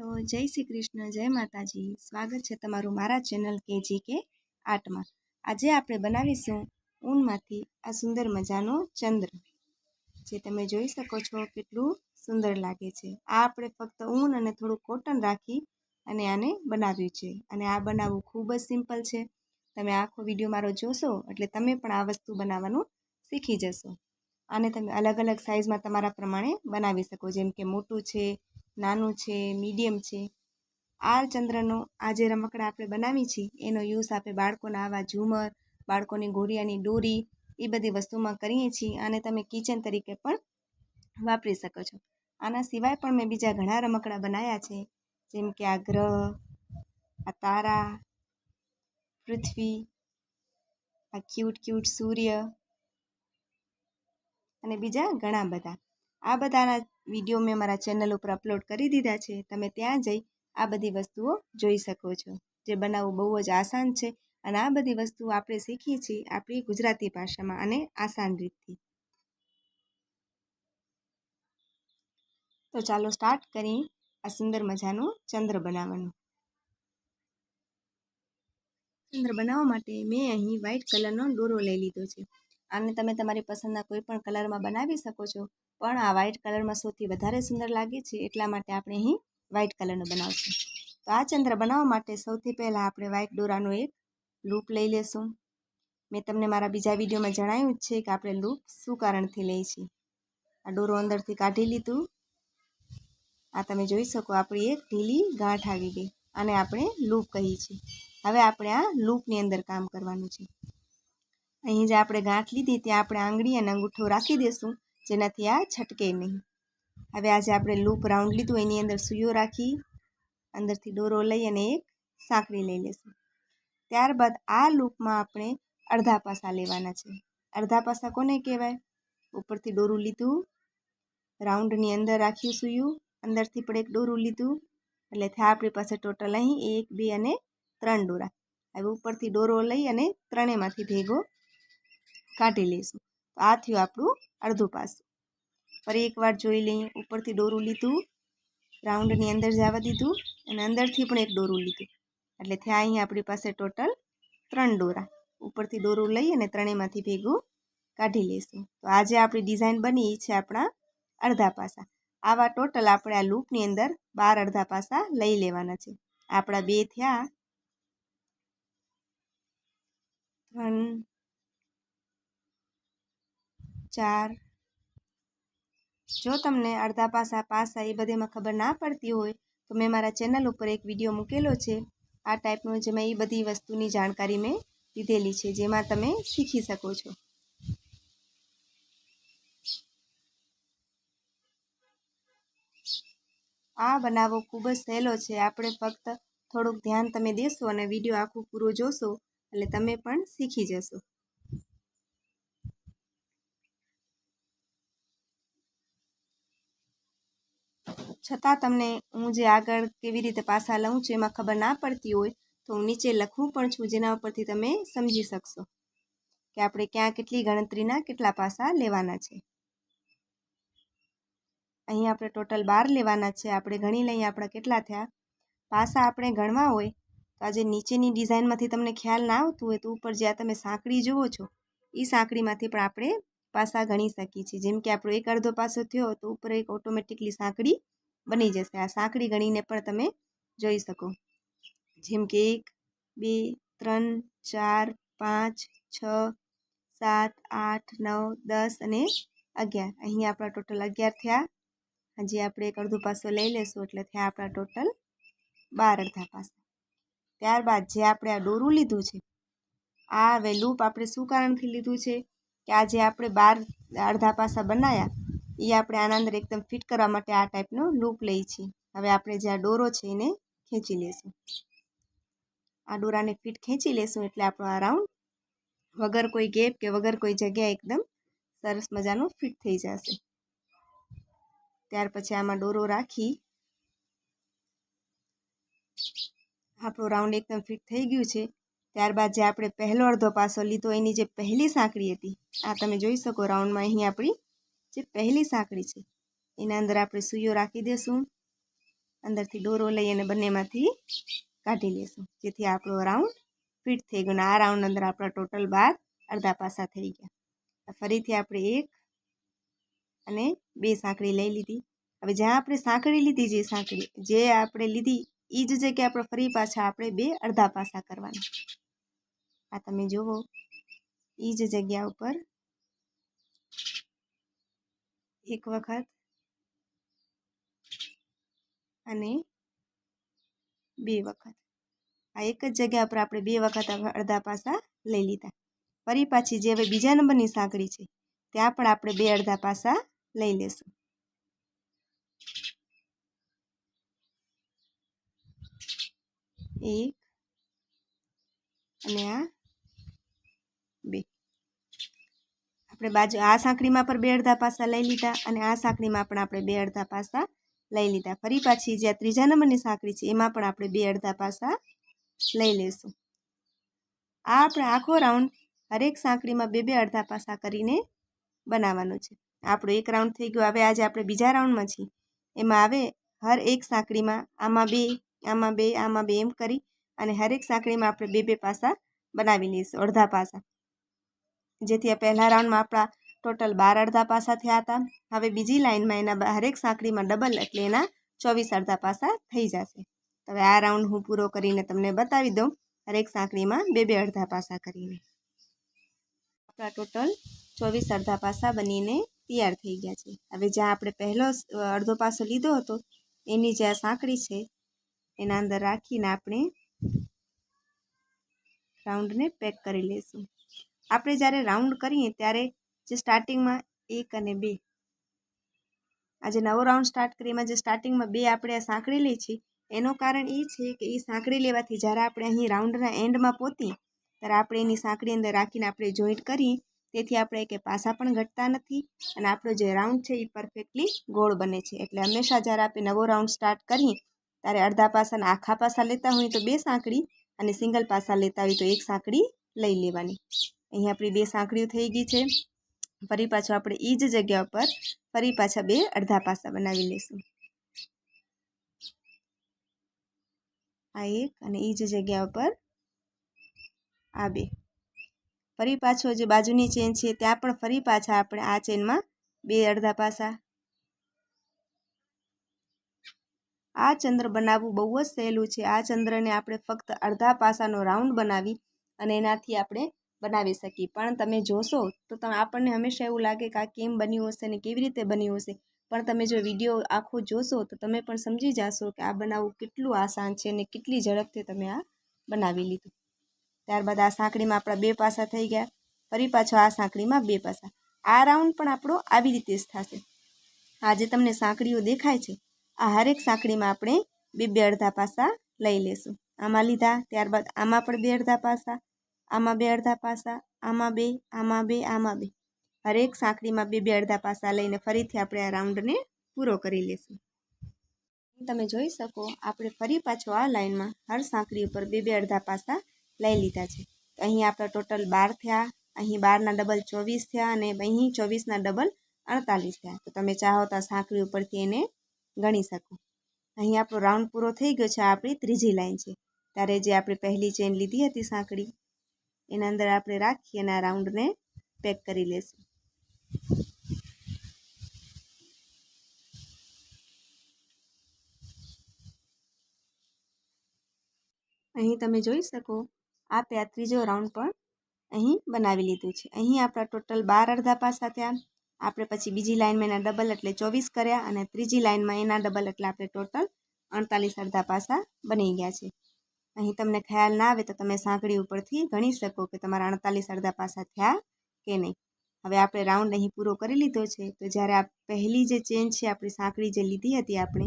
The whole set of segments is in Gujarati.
હેલો જય શ્રી કૃષ્ણ, જય માતાજી. સ્વાગત છે તમારું મારા ચેનલ કેજી કે આર્ટમાં. આજે આપણે બનાવીશું ઊનમાંથી આ સુંદર મજાનો ચંદ્ર. જે તમે જોઈ શકો છો કેટલું સુંદર લાગે છે. આ આપણે ફક્ત ઊન અને થોડું કોટન રાખી અને આને બનાવ્યું છે. અને આ બનાવવું ખૂબ જ સિમ્પલ છે. તમે આખો વીડિયો મારો જોશો એટલે તમે પણ આ વસ્તુ બનાવવાનું શીખી જશો. આને તમે અલગ અલગ સાઇઝમાં તમારા પ્રમાણે બનાવી શકો. જેમ કે મોટું છે નાનું છે, મીડિયમ છે. આ ચંદ્રનો આ જે રમકડા આપણે બનાવી છીએ. એનો યુઝ આપણે બાળકોના આવા ઝુમર, બાળકોની ગોરિયાની દોરી, એ બધી વસ્તુમાં કરીએ છીએ અને તમે કિચન તરીકે પણ વાપરી શકો છો. આના સિવાય પણ મેં બીજા ઘણા રમકડા બનાવ્યા છે. જેમ કે આ ગ્રહ, આ તારા, પૃથ્વી, આ ક્યુટ ક્યુટ સૂર્ય અને બીજા ઘણા બધા. આ બધાના વીડિયો મેં મારા ચેનલ ઉપર અપલોડ કરી દીધા છે. તમે ત્યાં જઈ આ બધી વસ્તુઓ જોઈ શકો છો. જે બનાવવું બહુ જ આસાન છે અને આ બધી વસ્તુઓ આપણે શીખીએ છીએ આપણી ગુજરાતી ભાષામાં અને આસાન રીતથી. તો ચાલો સ્ટાર્ટ કરી આ સુંદર મજાનું ચંદ્ર બનાવવાનું. ચંદ્ર બનાવવા માટે મેં અહીં વ્હાઇટ કલરનો દોરો લઈ લીધો છે. આને તમે તમારી પસંદના કોઈ પણ કલરમાં બનાવી શકો છો. પણ આ વ્હાઇટ કલરમાં સૌથી વધારે સુંદર લાગે છે, એટલા માટે આપણે અહીં વ્હાઇટ કલરનો બનાવશું. તો આ ચંદ્ર બનાવવા માટે સૌથી પહેલાં આપણે વ્હાઇટ દોરાનો એક લૂપ લઈ લેશું. મેં તમને મારા બીજા વિડીયોમાં જણાવ્યું જ છે કે આપણે લૂપ શું કારણથી લઈએ છીએ. આ દોરો અંદરથી કાઢી લીધું. આ તમે જોઈ શકો, આપણી એક ઢીલી ગાંઠ આવી ગઈ. અને આપણે લૂપ કહીએ છીએ. હવે આપણે આ લૂપની અંદર કામ કરવાનું છે. અહીં જે આપણે ગાંઠ લીધી ત્યાં આપણે આંગળી અને અંગૂઠો રાખી દઈશું જેનાથી આ છટકે નહીં. હવે આજે આપણે લૂપ રાઉન્ડ લીધું, એની અંદર સુયો રાખી, અંદરથી દોરો લઈ અને એક સાંકળી લઈ લેશું. ત્યારબાદ આ લૂપમાં આપણે અડધા પાસા લેવાના છે. અડધા પાસા કોને કહેવાય? ઉપરથી દોરું લીધું, રાઉન્ડની અંદર રાખ્યું સૂયું અંદરથી પણ એક દોરું લીધું, એટલે થયા આપણી પાસે ટોટલ અહીં એક, બે અને ત્રણ દોરા. હવે ઉપરથી દોરો લઈ અને ત્રણેયમાંથી ભેગો કાઢી લઈશું. તો આ થયું આપણું અડધું પાસું. ફરી એકવાર જોઈ લઈએ. ઉપરથી દોરું લીધું. રાઉન્ડની અંદર જવા દીધું અને અંદરથી પણ એક દોરું લીધું. એટલે થયા અહીં આપણી પાસે ટોટલ ત્રણ દોરા. ઉપરથી દોરું લઈ અને ત્રણેયમાંથી ભેગું કાઢી લઈશું. તો આજે આપણી ડિઝાઇન બની છે આપણા અડધા પાસા. આવા ટોટલ આપણે આ લૂપની અંદર બાર અડધા પાસા લઈ લેવાના છે. આપણા બે થયા ત્રણ ચાર. જો તમને અડધા પાસા પાસા એ બધેમાં ખબર ના પડતી હોય, તો મેં મારા ચેનલ ઉપર એક વીડિયો મૂકેલો છે. આ ટાઈપનો જેમાં એ બધી વસ્તુની જાણકારી મેં લીધેલી છે, જેમાં તમે શીખી શકો છો. આ બનાવો ખૂબ જ સહેલો છે. આપણે ફક્ત થોડુંક ધ્યાન તમે દેશો અને વીડિયો આખું પૂરું જોશો, એટલે તમે પણ શીખી જશો. છતાં તમને હું જે આગળ કેવી રીતે પાસા લઉં છું એમાં ખબર ના પડતી હોય, તો હું નીચે લખું પણ છું જેના ઉપરથી તમે સમજી શકશો કે આપણે ક્યાં કેટલી ગણતરીના કેટલા પાસા લેવાના છે. અહીં આપણે ટોટલ બાર લેવાના છે, આપણે ગણી લઈએ આપણા કેટલા થયા? પાસા આપણે ગણવા હોય, તો આજે નીચેની ડિઝાઇનમાંથી તમને ખ્યાલ ના આવતું હોય, તો ઉપર જ્યાં તમે સાંકળી જુઓ છો એ સાંકળીમાંથી પણ આપણે પાસા ગણી શકીએ છીએ. જેમ કે આપણો એક અડધો પાસો થયો, તો ઉપર એક ઓટોમેટિકલી સાંકળી બની જશે. આ સાંકળી ગણીને પણ તમે જોઈ શકો. જેમ કે એક, બે, ત્રણ, ચાર, પાંચ, છ, સાત, આઠ, નવ, દસ અને અગિયાર. અહીંયા આપણા ટોટલ અગિયાર થયા. હજી આપણે એક અડધો પાસો લઈ લેશું એટલે થયા આપણા ટોટલ બાર અડધા પાસા. ત્યારબાદ જે આપણે આ દોરું લીધું છે, આ હવે લૂપ આપણે શું કારણથી લીધું છે કે આ જે આપણે બાર અડધા પાસા બનાવ્યા એ આપણે આના અંદર એકદમ ફિટ કરવા માટે આ ટાઈપનો લૂપ લઈ છીએ. હવે આપણે જે આ દોરો છે એને ખેંચી લેશું આ દોરાને ફિટ ખેંચી લેશું એટલે આપણો આ રાઉન્ડ વગર કોઈ ગેપ કે વગર કોઈ જગ્યાએ એકદમ સરસ મજાનો ફિટ થઈ જશે. ત્યાર પછી આમાં દોરો રાખી આપણો રાઉન્ડ એકદમ ફિટ થઈ ગયું છે. ત્યારબાદ જે આપણે પહેલો અડધો પાસો લીધો એની જે પહેલી સાંકળી હતી, આ તમે જોઈ શકો રાઉન્ડમાં અહીં આપણી જે પહેલી સાંકળી છે, એના અંદર આપણે સૂયો રાખી દઈશું અંદરથી દોરો લઈ અને બંનેમાંથી કાઢી લેશું, જેથી આપણો રાઉન્ડ ફિટ થઈ ગયો આ રાઉન્ડ અંદર આપણા ટોટલ બાર અડધા પાસા થઈ ગયા. ફરીથી આપણે એક અને બે સાંકળી લઈ લીધી. હવે જ્યાં આપણે સાંકળી લીધી જે સાંકળી, જે આપણે લીધી એ જ જગ્યાએ આપણે ફરી પાછા આપણે બે અડધા પાસા કરવાના. આ તમે જુઓ એ જ જગ્યા ઉપર એક વખત અને બે વખત. આ એક જ જગ્યા પર આપણે બે વખત અડધા પાસા લઈ લીધા. ફરી પાછી જે હવે બીજા નંબરની સાંકળી છે, ત્યાં પણ આપણે બે અડધા પાસા લઈ લેશું. એક અને આ બે. આપણે બાજુ આ સાંકળીમાં પણ બે અડધા પાસા લઈ લીધા અને આ સાંકળીમાં પણ આપણે બે અડધા પાસા લઈ લીધા. ફરી પાછી જે ત્રીજા નંબરની સાંકળી છે, એમાં પણ આપણે બે અડધા પાસા લઈ લેશું. આ આપણે આખો રાઉન્ડ હરેક સાંકળીમાં બે બે અડધા પાસા કરીને બનાવવાનો છે. આપણો એક રાઉન્ડ થઈ ગયો. હવે આજે આપણે બીજા રાઉન્ડમાં છીએ. એમાં આવે હર એક સાંકળીમાં આમાં બે આમાં બે આમાં બે એમ કરી અને હરેક સાંકળીમાં આપણે બે બે પાસા બનાવી લઈશું, અડધા પાસા. જેથી આ પહેલા રાઉન્ડમાં આપણા ટોટલ બાર અડધા પાસા થયા હતા. હવે બીજી લાઇનમાં એના હરેક સાંકળીમાં ડબલ એટલે એના ચોવીસ અડધા પાસા થઈ જશે. હવે આ રાઉન્ડ હું પૂરો કરીને તમને બતાવી દઉં. હરેક સાંકળીમાં બે બે અડધા પાસા કરીને. આપણા ટોટલ ચોવીસ અડધા પાસા બનીને તૈયાર થઈ ગયા છે. હવે જ્યાં આપણે પહેલો અડધો પાસો લીધો હતો, એની જે આ સાંકળી છે, એના અંદર રાખીને આપણે રાઉન્ડને પેક કરી લઈશું આપણે જ્યારે રાઉન્ડ કરીએ ત્યારે જે સ્ટાર્ટિંગમાં એક અને બે આજે નવો રાઉન્ડ સ્ટાર્ટ કરીએ એમાં જે સ્ટાર્ટિંગમાં બે આપણે આ સાંકળી લઈ છીએ એનું કારણ એ છે કે એ સાંકળી લેવાથી જ્યારે આપણે અહીં રાઉન્ડના એન્ડમાં પહોંચીએ ત્યારે આપણે એની સાંકળી અંદર રાખીને આપણે જોઈન્ટ કરીએ, તેથી આપણે કે પાસા પણ ઘટતા નથી અને આપણો જે રાઉન્ડ છે એ પરફેક્ટલી ગોળ બને છે. એટલે હંમેશા જ્યારે આપણે નવો રાઉન્ડ સ્ટાર્ટ કરીએ, ત્યારે અડધા પાસાના આખા પાસા લેતા હોય તો બે સાંકળી અને સિંગલ પાસા લેતા હોય તો એક સાંકળી લઈ લેવાની. અહીં આપણી બે સાંકળીઓ થઈ ગઈ છે. ફરી પાછું આપણે એ જ જગ્યા ઉપર ફરી પાછા બે અડધા પાસા બનાવી લઈશું. આ એક અને એ જ જગ્યા ઉપર આ બે. ફરી પાછો જે બાજુની ચેન છે ત્યાં પણ ફરી પાછા આપણે આ ચેનમાં બે અડધા પાસા. આ ચંદ્ર બનાવવું બહુ જ સહેલું છે. આ ચંદ્રને આપણે ફક્ત અડધા પાસાનો રાઉન્ડ બનાવી અને એનાથી આપણે બનાવી શકીએ. પણ તમે જોશો તો તમે, આપણને હંમેશા એવું લાગે કે આ કેમ બન્યું હશે ને કેવી રીતે બન્યું હશે. પણ તમે જો વીડિયો આખો જોશો તો તમે પણ સમજી જશો કે આ બનાવવું કેટલું આસાન છે ને કેટલી ઝડપથી તમે આ બનાવી લીધું. ત્યારબાદ આ સાંકળીમાં આપણા બે પાસા થઈ ગયા. ફરી પાછો આ સાંકળીમાં બે પાસા. આ રાઉન્ડ પણ આપણો આવી રીતે જ થશે. આ જે તમને સાંકળીઓ દેખાય છે. આ હરેક સાંકળીમાં આપણે બે બે અડધા પાસા લઈ લેશું. આમાં લીધા, ત્યારબાદ આમાં પણ બે અડધા પાસા. આમાં બે અડધા પાસા, આમાં બે આમાં બે આમાં બે. હરેક સાંકળીમાં બે બે અડધા પાસા લઈને ફરીથી આપણે આ રાઉન્ડને પૂરો કરી લઈશું તમે જોઈ શકો, આપણે ફરી પાછો આ લાઇનમાં હર સાંકળી ઉપર બે બે અડધા પાસા લઈ લીધા છે. તો અહીં આપણા ટોટલ બાર થયા, અહીં બારના ડબલ ચોવીસ થયા અને અહીં ચોવીસના ડબલ અડતાલીસ થયા. તો તમે ચાહો તો સાંકળી ઉપરથી એને ગણી શકો. અહીં આપણો રાઉન્ડ પૂરો થઈ ગયો છે આપણી ત્રીજી લાઈન છે. ત્યારે જે આપણે પહેલી ચેન લીધી હતી સાંકળી એના અંદર આપણે રાખી અને આ રાઉન્ડને પેક કરી લેશું. અહીં તમે જોઈ શકો, આપે આ ત્રીજો રાઉન્ડ પણ અહીં બનાવી લીધું છે. અહીં આપણા ટોટલ બાર અડધા પાસા થયા આપણે પછી બીજી લાઇનમાં એના ડબલ એટલે ચોવીસ કર્યા અને ત્રીજી લાઇનમાં એના ડબલ એટલે આપણે ટોટલ અડતાલીસ અડધા પાસા બની ગયા છે. અહીં તમને ખ્યાલ ના આવે તો તમે સાંકળી ઉપરથી ગણી શકો કે તમારા અડતાલીસ અડધા પાસા થયા કે નહીં. હવે આપણે રાઉન્ડ અહીં પૂરો કરી લીધો છે. તો જ્યારે આ પહેલી જે ચેન છે, આપણી સાંકળી જે લીધી હતી આપણે,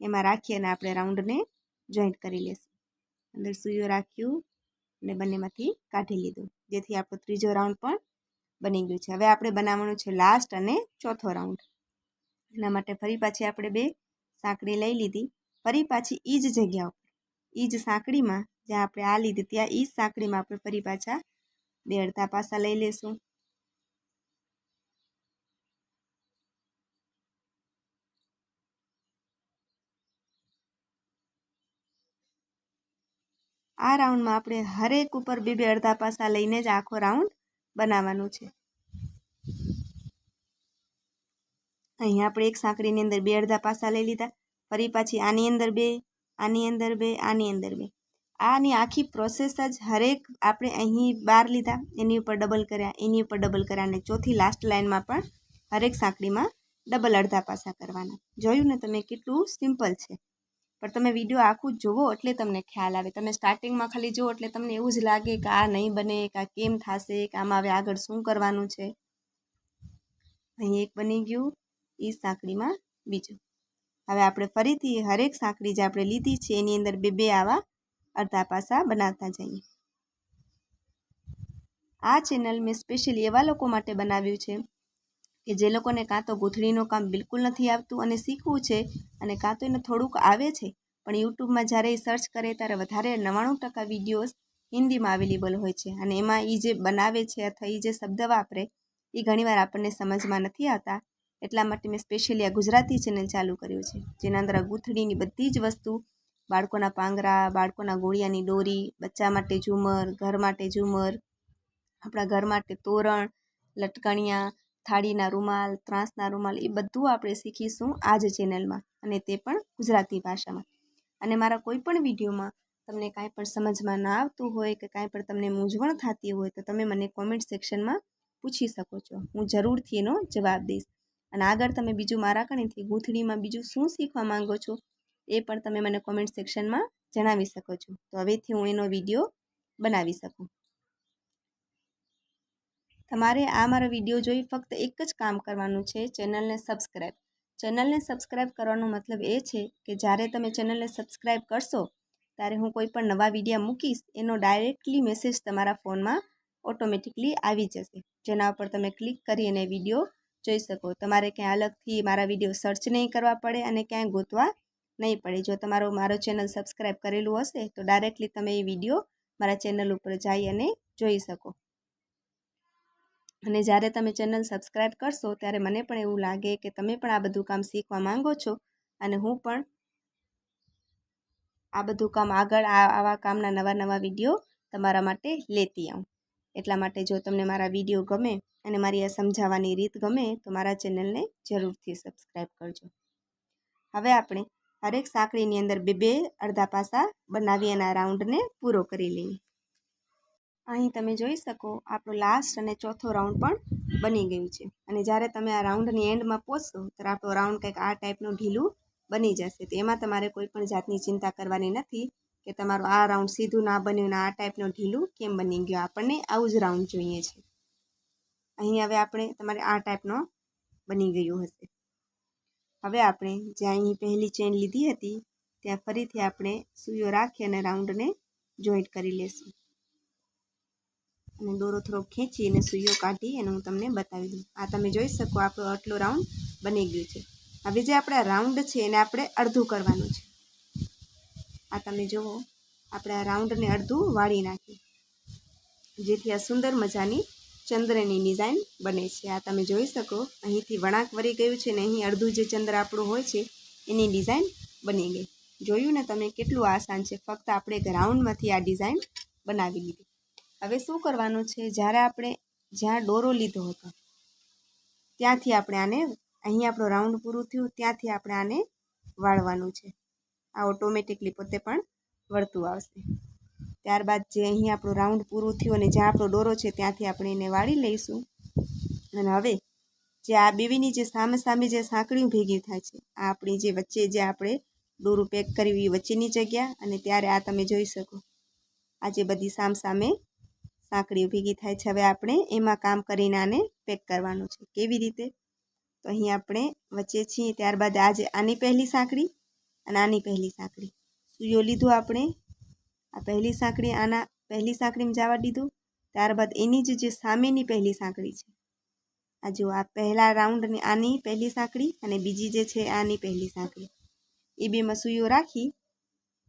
એમાં રાખી અને આપણે રાઉન્ડને જોઈન્ટ કરી લઈશું અંદર સૂઈઓ રાખ્યું અને બંનેમાંથી કાઢી લીધું. જેથી આપણો ત્રીજો રાઉન્ડ પણ બની ગયું છે. હવે આપણે બનાવવાનું છે લાસ્ટ અને ચોથો રાઉન્ડ એના માટે ફરી પાછી આપણે બે સાંકળી લઈ લીધી. ફરી પાછી એ જ જગ્યા ઉપર. એ જ સાંકડીમાં જ્યાં આપણે આ લીધી ત્યાં એ જ સાંકડીમાં આપણે ફરી પાછા બે અડધા પાસા લઈ લેશું. આ રાઉન્ડમાં આપણે હરેક ઉપર બે બે અડધા પાસા લઈને જ આખો રાઉન્ડ બનાવવાનું છે. અહીંયા આપણે એક સાંકળીની અંદર બે અડધા પાસા લઈ લીધા. ફરી પાછી આની અંદર બે આની અંદર બે, આની અંદર બે. આની આખી પ્રોસેસ જ હરેક આપણે અહીં બાર લીધા, એની ઉપર ડબલ કર્યા, એની ઉપર ડબલ કર્યા અને ચોથી લાસ્ટ લાઇનમાં પણ હરેક સાંકળીમાં ડબલ અડધા પાસા કરવાના. જોયું ને તમે કેટલું સિમ્પલ છે. પણ તમે વીડિયો આખું જુઓ એટલે તમને ખ્યાલ આવે. તમે સ્ટાર્ટિંગમાં ખાલી જુઓ એટલે તમને એવું જ લાગે કે આ નહીં બને, કે આ કેમ થશે, કે આમાં હવે આગળ શું કરવાનું છે. અહીં એક બની ગયું એ સાંકળીમાં બીજું. હવે આપણે ફરીથી હરેક સાંકળી જે આપણે લીધી છે, એની અંદર બે બે આવા અડધા પાસા બનાવતા જઈએ. આ ચેનલ મેં સ્પેશિયલી એવા લોકો માટે બનાવ્યું છે કે જે લોકોને કાં તો ગૂંથણીનું કામ બિલકુલ નથી આવતું અને શીખવું છે અને કાં તો એને થોડુંક આવે છે, પણ યુટ્યુબમાં જ્યારે એ સર્ચ કરે ત્યારે વધારે નવ્વાણું ટકા વિડીયોઝ હિન્દીમાં અવેલેબલ હોય છે અને એમાં એ જે બનાવે છે અથવા એ જે શબ્દ વાપરે એ ઘણીવાર આપણને સમજમાં નથી આવતા. એટલા માટે મેં સ્પેશિયલી આ ગુજરાતી ચેનલ ચાલુ કર્યું છે. જેના અંદર ગૂંથણીની બધી જ વસ્તુ, બાળકોના પાંગરા, બાળકોના ગોળિયાની દોરી, બચ્ચા માટે ઝુમર, ઘર માટે ઝુમર, આપણા ઘર માટે તોરણ, લટકણિયા, થાળીના રૂમાલ, ત્રાંસના રૂમાલ, એ બધું આપણે શીખીશું આ જ ચેનલમાં અને તે પણ ગુજરાતી ભાષામાં. અને મારા કોઈ પણ વિડીયોમાં તમને કાંઈ પણ સમજમાં ના આવતું હોય કે કાંઈ પણ તમને મૂંઝવણ થતી હોય તો તમે મને કોમેન્ટ સેક્શનમાં પૂછી શકો છો. હું જરૂરથી એનો જવાબ દઈશ. અને આગળ તમે બીજું મારા કણીથી ગૂંથણીમાં બીજું શું શીખવા માંગો છો એ પણ તમે મને કોમેન્ટ સેક્શનમાં જણાવી શકો છો. તો હવેથી હું એનો વીડિયો બનાવી શકું. તમારે આ મારો વીડિયો જોઈ ફક્ત એક જ કામ કરવાનું છે, ચેનલને સબસ્ક્રાઈબ ચેનલને સબસ્ક્રાઈબ કરવાનો મતલબ એ છે કે જ્યારે તમે ચેનલને સબસ્ક્રાઈબ કરશો, ત્યારે હું કોઈ પણ નવા વિડીયા મૂકીશ, એનો ડાયરેક્ટલી મેસેજ તમારા ફોનમાં ઓટોમેટિકલી આવી જશે. જેના ઉપર તમે ક્લિક કરી અને વીડિયો જોઈ શકો. તમારે ક્યાંય અલગથી મારા વીડિયો સર્ચ નહીં કરવા પડે અને ક્યાંય ગોતવા નહીં પડે. જો તમારો મારો ચેનલ સબસ્ક્રાઈબ કરેલું હશે, તો ડાયરેક્ટલી તમે એ વીડિયો મારા ચેનલ ઉપર જઈ અને જોઈ શકો. અને જ્યારે તમે ચેનલ સબસ્ક્રાઈબ કરશો, ત્યારે મને પણ એવું લાગે કે તમે પણ આ બધું કામ શીખવા માંગો છો અને હું પણ આ બધું કામ આગળ આવા કામના નવા નવા વીડિયો તમારા માટે લેતી આવું. એટલા માટે જો તમને મારા વીડિયો ગમે અને મારી આ સમજાવવાની રીત ગમે, તો મારા ચેનલને જરૂરથી સબસ્ક્રાઈબ કરજો. હવે આપણે હરેક સાંકળીની અંદર બે બે અડધા પાસા બનાવી અને આ રાઉન્ડને પૂરો કરી લઈએ. અહીં તમે જોઈ શકો, આપણો લાસ્ટ અને ચોથો રાઉન્ડ પણ બની ગયું છે. અને જ્યારે તમે આ રાઉન્ડની એન્ડમાં પહોંચશો ત્યારે આપણો રાઉન્ડ કંઈક આ ટાઈપનું ઢીલું બની જશે. તો એમાં તમારે કોઈ પણ જાતની ચિંતા કરવાની નથી. કે તમારું આ રાઉન્ડ સીધું ના બન્યું ને આ ટાઈપનું ઢીલું કેમ બની ગયું? આપણને આવું જ રાઉન્ડ જોઈએ છે. અહીં હવે આપણે તમારે આ ટાઈપનો બની ગયું હશે. હવે આપણે જ્યાં અહીં પહેલી ચેન લીધી હતી, ત્યાં ફરીથી આપણે સુયો રાખી અને રાઉન્ડને જોઈન્ટ કરી લેશું. અને દોરો થોડો ખેંચી અને સુયો કાઢી અને હું તમને બતાવી દઉં. આ તમે જોઈ શકો, આપણો આટલો રાઉન્ડ બની ગયું છે. હવે જે આપણા રાઉન્ડ છે એને આપણે અડધું કરવાનું છે. આ તમે જુઓ, આપણે આ રાઉન્ડને અડધું વાળી નાખીએ જેથી આ સુંદર મજાની ચંદ્રની ડિઝાઇન બને છે. આ તમે જોઈ શકો, અહીંથી વળાંક વળી ગયું છે ને અહીં અડધું જે ચંદ્ર આપણું હોય છે, એની ડિઝાઇન બની ગઈ. જોયું ને તમે કેટલું આસાન છે. ફક્ત આપણે ગ્રાઉન્ડમાંથી આ ડિઝાઇન બનાવી લીધી. હવે શું કરવાનું છે? જ્યારે આપણે જ્યાં દોરો લીધો હતો, ત્યાંથી આપણે આને, અહીં આપણો રાઉન્ડ પૂરું થયું, ત્યાંથી આપણે આને વાળવાનું છે. આ ઓટોમેટિકલી પોતે પણ વળતું આવશે. ત્યારબાદ જે અહીં આપણું રાઉન્ડ પૂરું થયું અને જ્યાં આપણો દોરો છે ત્યાંથી આપણે એને વાળી લઈશું. અને હવે જે આ બેવીની જે સામે સામે જે સાંકળીઓ ભેગી થાય છે, આ આપણી જે વચ્ચે જે આપણે દોરું પેક કર્યું એ વચ્ચેની જગ્યા અને ત્યારે આ તમે જોઈ શકો. આ જે બધી સામ સામે સાંકળીઓ ભેગી થાય છે, હવે આપણે એમાં કામ કરીને આને પેક કરવાનું છે. કેવી રીતે? તો અહીં આપણે વચ્ચે છીએ, ત્યારબાદ આજે આની પહેલી સાંકળી અને આની પહેલી સાંકળી. સૂયો લીધો આપણે? આ પહેલી સાંકળી આના, પહેલી સાંકળીમાં જવા દીધું? ત્યારબાદ એની જ જે સામેની પહેલી સાંકળી છે. આ જો આ પહેલા રાઉન્ડની આની પહેલી સાંકળી અને બીજી જે છે આની પહેલી સાંકળી. એ બેમાં સૂયો રાખી?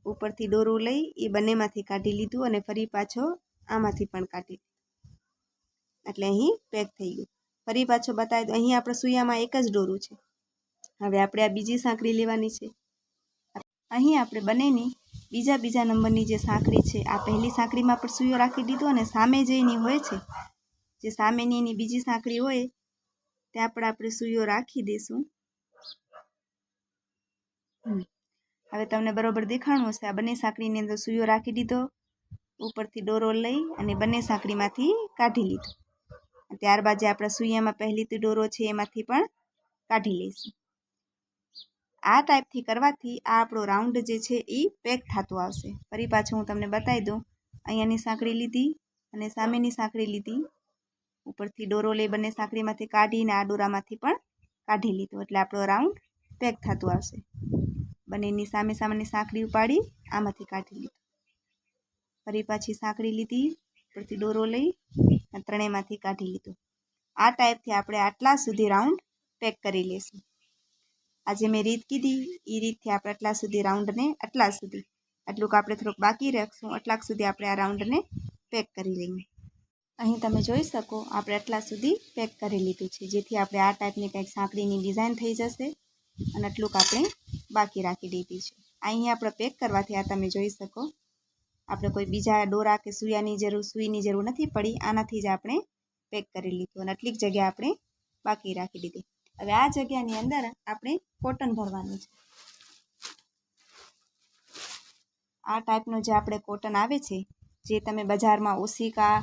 ઉપરથી દોરું લઈ એ બંનેમાંથી કાઢી લીધું અને ફરી પાછો આમાંથી પણ કાઢી એટલે અહીં પેક થઈ ગયું. ફરી પાછો બતાવી દો અહીં આપણે સૂયામાં એક જ દોરું છે. હવે આપણે આ બીજી સાંકળી લેવાની છે. અહીં આપણે બંનેની બીજા બીજા નંબરની જે સાંકળી છે, આ પહેલી સાંકળીમાં પણ સૂયો રાખી દીધો અને સામે જે એની હોય છે, જે સામેની એની બીજી સાંકળી હોય, ત્યાં પણ આપણે સૂયો રાખી દઈશું. હવે તમને બરોબર દેખાણું હશે, આ બંને સાંકળીની અંદર સૂયો રાખી દીધો, ઉપરથી દોરો લઈ અને બંને સાંકળીમાંથી કાઢી લીધો. ત્યારબાદ જે આપણા સૂયામાં પહેલીથી દોરો છે, એમાંથી પણ કાઢી લઈશું. આ ટાઈપથી કરવાથી આ આપણો રાઉન્ડ જે છે એ પેક થતો આવશે. ફરી પાછું હું તમને બતાવી દઉં. અહીંયાની સાંકળી લીધી અને સામેની સાંકળી લીધી. ઉપરથી ડોરો લઈ બંને સાંકળીમાંથી કાઢીને આ ડોરામાંથી પણ કાઢી લીધો. એટલે આપણો રાઉન્ડ પેક થતું આવશે. બંનેની સામે સામેની સાંકળી ઉપાડી આમાંથી કાઢી લીધું. ફરી પાછી સાંકળી લીધી, ઉપરથી દોરો લઈ ત્રણેયમાંથી કાઢી લીધું. આ ટાઈપથી આપણે આટલા સુધી રાઉન્ડ પેક કરી લઈશું આજે મેં રીત કીધી એ રીતથી આપણે આટલા સુધી રાઉન્ડને આટલા સુધી. આટલું આપણે થોડુંક બાકી રાખશું, આટલાક સુધી આપણે આ રાઉન્ડને પેક કરી લઈએ. અહીં તમે જોઈ શકો, આપણે આટલા સુધી પેક કરી લીધું છે. જેથી આપણે આ ટાઈપની કંઈક સાંકળીની ડિઝાઇન થઈ જશે અને આટલુંક આપણે બાકી રાખી દીધી છે. અહીં આપણે પેક કરવાથી આ તમે જોઈ શકો, આપણે કોઈ બીજા ડોરા કે સૂયાની જરૂર, સૂઈની જરૂર નથી પડી. આનાથી જ આપણે પેક કરી લીધું અને આટલીક જગ્યા આપણે બાકી રાખી દીધી. હવે આ જગ્યાની અંદર આપણે કોટન ભરવાનું છે. આ ટાઈપનો જે આપણે કોટન આવે છે, જે તમે બજારમાં ઓસિકા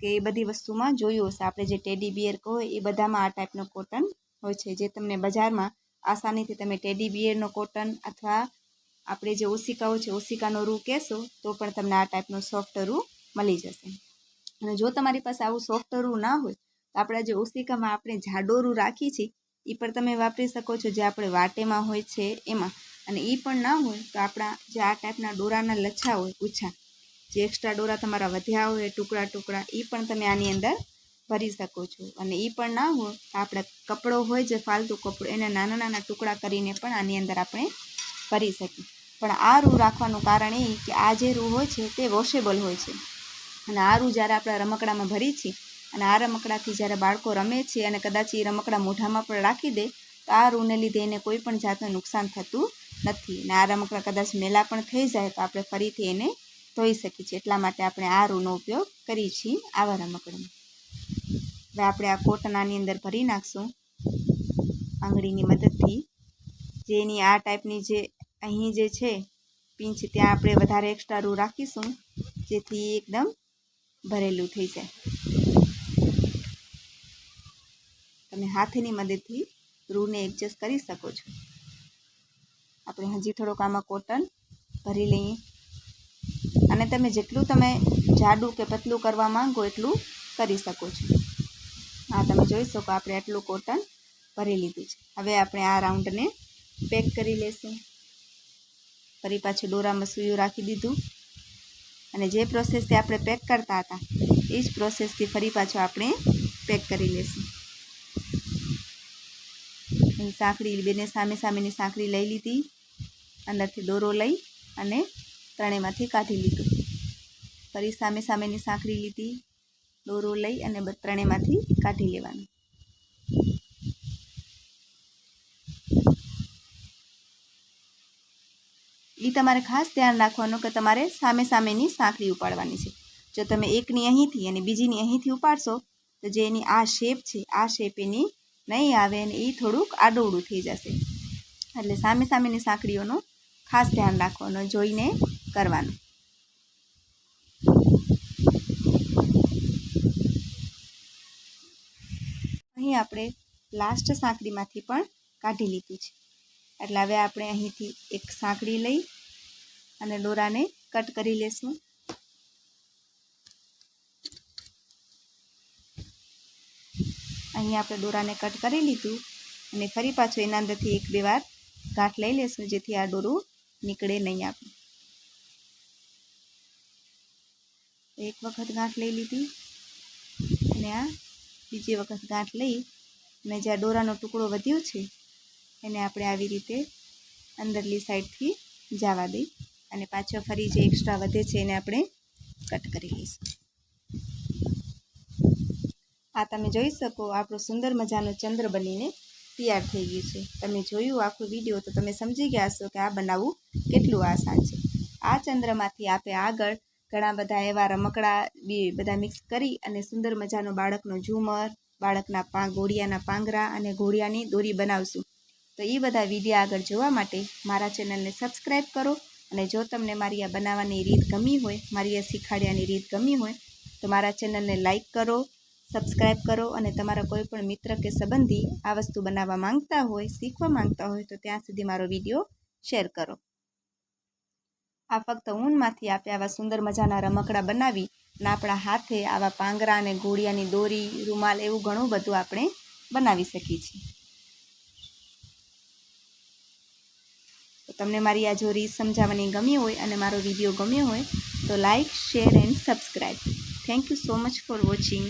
કે એ બધી વસ્તુમાં જોયું હશે. આપણે જે ટેડી બિયર કહો એ બધામાં આ ટાઈપનું કોટન હોય છે. જે તમને બજારમાં આસાનીથી તમે ટેડી બિયરનો કોટન અથવા આપણે જે ઓસિકાઓ છે ઓસિકાનો રૂ કહેશો, તો પણ તમને આ ટાઈપનો સોફ્ટ રૂ મળી જશે. અને જો તમારી પાસે આવું સોફ્ટ રૂ ના હોય આપણા જે ઓસિકામાં આપણે જાડો રૂ રાખી છે એ પણ તમે વાપરી શકો છો જે આપણે વાટેમાં હોય છે એમાં. અને એ પણ ના હોય તો આપણા જે આ ટાઈપના દોરાના લચ્છા હોય ગુચ્છા જે એક્સ્ટ્રા દોરા તમારા વધ્યા હોય, ટુકડા ટુકડા એ પણ તમે આની અંદર ભરી શકો છો. અને એ પણ ના હોય તો આપણે કપડો હોય જે ફાલતુ કપડો, એને નાના નાના ટુકડા કરીને પણ આની અંદર આપણે ભરી શકીએ. પણ આ રૂ રાખવાનું કારણ એ કે આ જે રૂ હોય છે તે વોશેબલ હોય છે. અને આ રૂ જ્યારે આપણે રમકડામાં ભરી છીએ અને આ રમકડાથી જ્યારે બાળકો રમે છે અને કદાચ એ રમકડા મોઢામાં પણ રાખી દે, તો આ રૂને લીધે એને કોઈ પણ જાતનું નુકસાન થતું નથી. અને આ રમકડા કદાચ મેલા પણ થઈ જાય, તો આપણે ફરીથી એને ધોઈ શકીએ છીએ. એટલા માટે આપણે આ રૂનો ઉપયોગ કરીએ છીએ આવા રમકડામાં. હવે આપણે આ કોટન આની અંદર ભરી નાખશું આંગળીની મદદથી. જે એની આ ટાઈપની જે અહીં જે છે પિંચ, ત્યાં આપણે વધારે એક્સ્ટ્રા રૂ રાખીશું, જેથી એકદમ ભરેલું થઈ જાય. તમે હાથની મદદથી રૂને એડજસ્ટ કરી શકો છો. આપણે હજી થોડોક આમાં કોટન ભરી લઈએ. અને તમે જેટલું તમે જાડું કે પતલું કરવા માંગો એટલું કરી શકો છો. હા તમે જોઈ શકો, આપણે આટલું કોટન ભરી લીધું છે. હવે આપણે આ રાઉન્ડને પેક કરી લેશું. ફરી પાછું દોરામાં સુયું રાખી દીધું. અને જે પ્રોસેસથી આપણે પેક કરતા હતા, એ જ પ્રોસેસથી ફરી પાછું આપણે પેક કરી લેશું. અહીં સાંકળી, બેને સામે સામેની સાંકળી લઈ લીધી, અંદરથી દોરો લઈ અને ત્રણેયમાંથી કાઢી લીધું. ફરી સામે સામેની સાંકળી લીધી, દોરો લઈ અને ત્રણેયમાંથી કાઢી લેવાનું. એ તમારે ખાસ ધ્યાન રાખવાનું કે તમારે સામે સામેની સાંકળી ઉપાડવાની છે. જો તમે એકની અહીંથી અને બીજીની અહીંથી ઉપાડશો, તો જે એની આ શેપ છે, આ શેપ એની નહીં આવે અને એ થોડુંક આડોવડું થઈ જશે. એટલે સામે સામેની સાંકળીઓનું ખાસ ધ્યાન રાખવાનું જોઈને કરવાનું. અહીં આપણે લાસ્ટ સાંકળીમાંથી પણ કાઢી લીધું છે. એટલે હવે આપણે અહીંથી એક સાંકળી લઈ અને દોરાને કટ કરી લેશું. અહીં આપણે દોરાને કટ કરી લીધું અને ફરી પાછું એના અંદરથી એક બે વાર ગાંઠ લઈ લેશું, જેથી આ દોરું નીકળે નહીં આપણે. એક વખત ગાંઠ લઈ લીધી અને આ બીજી વખત ગાંઠ લઈ અને જ્યાં દોરાનો ટુકડો વધ્યો છે એને આપણે આવી રીતે અંદરલી સાઈડથી જવા દઈ અને પાછો ફરી જે એક્સ્ટ્રા વધે છે એને આપણે કટ કરી લઈશું. આ તમે જોઈ શકો, આપણું સુંદર મજાનું ચંદ્ર બનીને તૈયાર થઈ ગયું છે. તમે જોયું આખું વીડિયો તો તમે સમજી ગયા હશો કે આ બનાવવું કેટલું આસાન છે. આ ચંદ્રમાંથી આપે આગળ ઘણા બધા એવા રમકડા બી બધા મિક્સ કરી અને સુંદર મજાનો બાળકનો ઝુમર, બાળકના પા ઘોડિયાના પાંગરા અને ઘોડિયાની દોરી બનાવશું. તો એ બધા વીડિયો આગળ જોવા માટે મારા ચેનલને સબસ્ક્રાઈબ કરો અને જો તમને મારી આ બનાવવાની રીત ગમી હોય, મારી આ શીખાડ્યાની રીત ગમી હોય, તો મારા ચેનલને લાઈક કરો સબસ્ક્રાઈબ કરો અને તમારા કોઈ પણ મિત્ર કે સંબંધી આ વસ્તુ બનાવવા માંગતા હોય, શીખવા માંગતા હોય તો ત્યાં સુધી મારો વીડિયો શેર કરો. આ ફક્ત ઊનમાંથી આપણે આવા સુંદર મજાના રમકડા બનાવી અને આપણા હાથે આવા પાંગરા અને ઘોડિયાની દોરી, રૂમાલ એવું ઘણું બધું આપણે બનાવી શકીએ છીએ. તમને મારી આ જો રીત સમજાવવાની ગમી હોય અને મારો વીડિયો ગમ્યો હોય તો like, share and subscribe thank you so much for watching.